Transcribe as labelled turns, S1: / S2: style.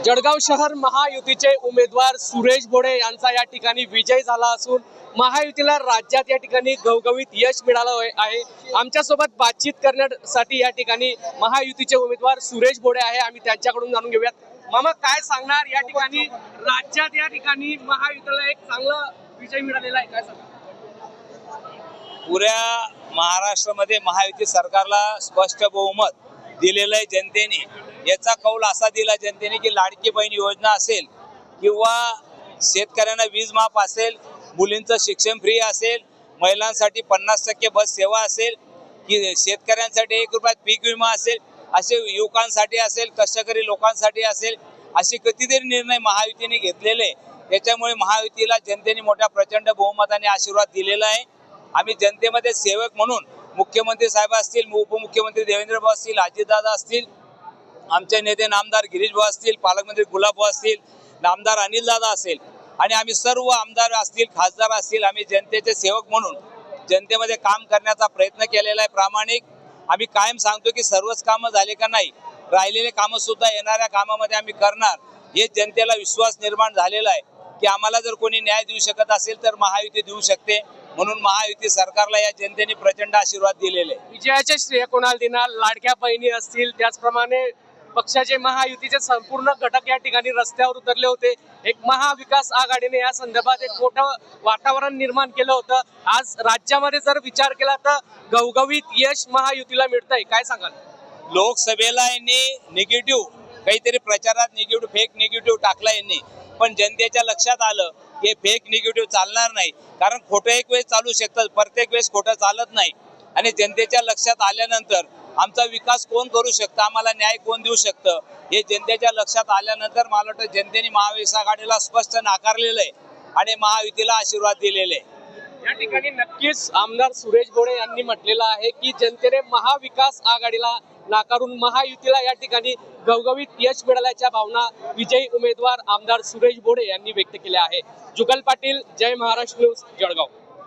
S1: जळगाव शहर महायुतीचे उमेदवार सुरेश भोडे यांचा या ठिकाणी विजय झाला असून महायुतीला राज्यात या ठिकाणी गवगवीत यश मिळालं आहे आहे. आमच्यासोबत बातचीत करण्यासाठी या ठिकाणी महायुतीचे उमेदवार सुरेश भोडे आहे. आम्ही त्यांच्याकडून जाणून घेऊयात. मामा काय सांगणार? या ठिकाणी राज्यात या ठिकाणी महायुतीला एक चांगला विजय मिळालेला आहे. काय सांगणार?
S2: पुऱ्या महाराष्ट्रामध्ये महायुती सरकारला स्पष्ट बहुमत दिलेलं आहे जनतेने. याचा कौल असा दिला जनतेने की लाडकी बहीण योजना असेल किंवा शेतकऱ्यांना वीज माफ असेल मुलींचं शिक्षण फ्री असेल महिलांसाठी पन्नास टक्के बस सेवा असेल की शेतकऱ्यांसाठी एक रुपयात पीक विमा असेल असे युवकांसाठी असेल कष्टकरी लोकांसाठी असेल असे कितीतरी निर्णय महायुतीने घेतलेले त्याच्यामुळे महायुतीला जनतेने मोठ्या प्रचंड बहुमताने आशीर्वाद दिलेला आहे. आम्ही जनतेमध्ये सेवक म्हणून मुख्यमंत्री साहेब असतील उपमुख्यमंत्री देवेंद्र भाऊ असतील अजितदादा असतील आमचे नेते नामदार गिरीश भाऊ असतील पालकमंत्री गुलाब भाऊ असतील नामदार अनिल दादा असेल आणि आम्ही सर्व आमदार असतील खासदार असतील आम्ही जनतेचे सेवक म्हणून जनतेमध्ये काम करण्याचा प्रयत्न केलेला आहे प्रामाणिक. आम्ही कायम सांगतो की सर्वच कामं झाले का नाही राहिलेले कामं सुद्धा येणाऱ्या कामामध्ये आम्ही करणार. हे जनतेला विश्वास निर्माण झालेला आहे की आम्हाला जर कोणी न्याय देऊ शकत असेल तर महायुती देऊ शकते. म्हणून महायुती सरकारला या जनतेने प्रचंड आशीर्वाद दिलेले आहे.
S1: विजयाचे श्रेय कोणाला देणार? लाडक्या बहिणी असतील त्याचप्रमाणे पक्षाचे महायुतीचे संपूर्ण घटक या ठिकाणी रस्त्यावर उतरले होते. एक महाविकास आघाडीने या संदर्भात एक मोठं वातावरण निर्माण केलं होतं. आज राज्यामध्ये जर विचार केला तर गवगवीत यश महायुतीला मिळतंय. काय सांगाल?
S2: लोकसभेला यांनी निगेटिव्ह काहीतरी प्रचारात निगेटिव्ह फेक निगेटिव्ह टाकला यांनी. पण जनतेच्या लक्षात आलं हे फेक निगेटिव्ह चालणार नाही. कारण खोटं एक वेळेस चालू शकतं प्रत्येक वेळेस खोटं चालत नाही. आणि जनतेच्या लक्षात आल्यानंतर आमचा विकास कोण करू शकतं? आम्हाला न्याय कोण देऊ शकतं? हे जनतेच्या लक्षात आल्यानंतर मला वाटतं जनतेने महाविकास आघाडीला स्पष्ट नाकारलेलं आहे आणि महायुतीला आशीर्वाद दिलेले आहे
S1: या ठिकाणी नक्कीच आमदार सुरेश गोडे यांनी म्हटलेलं आहे की जनतेने महाविकास आघाडीला नाकारून महायुतीला या ठिकाणी गवगवीत यश मिळाल्याच्या भावना विजयी उमेदवार आमदार सुरेश बोडे यांनी व्यक्त केल्या आहे जुगल पाटील जय महाराष्ट्र न्यूज जळगाव.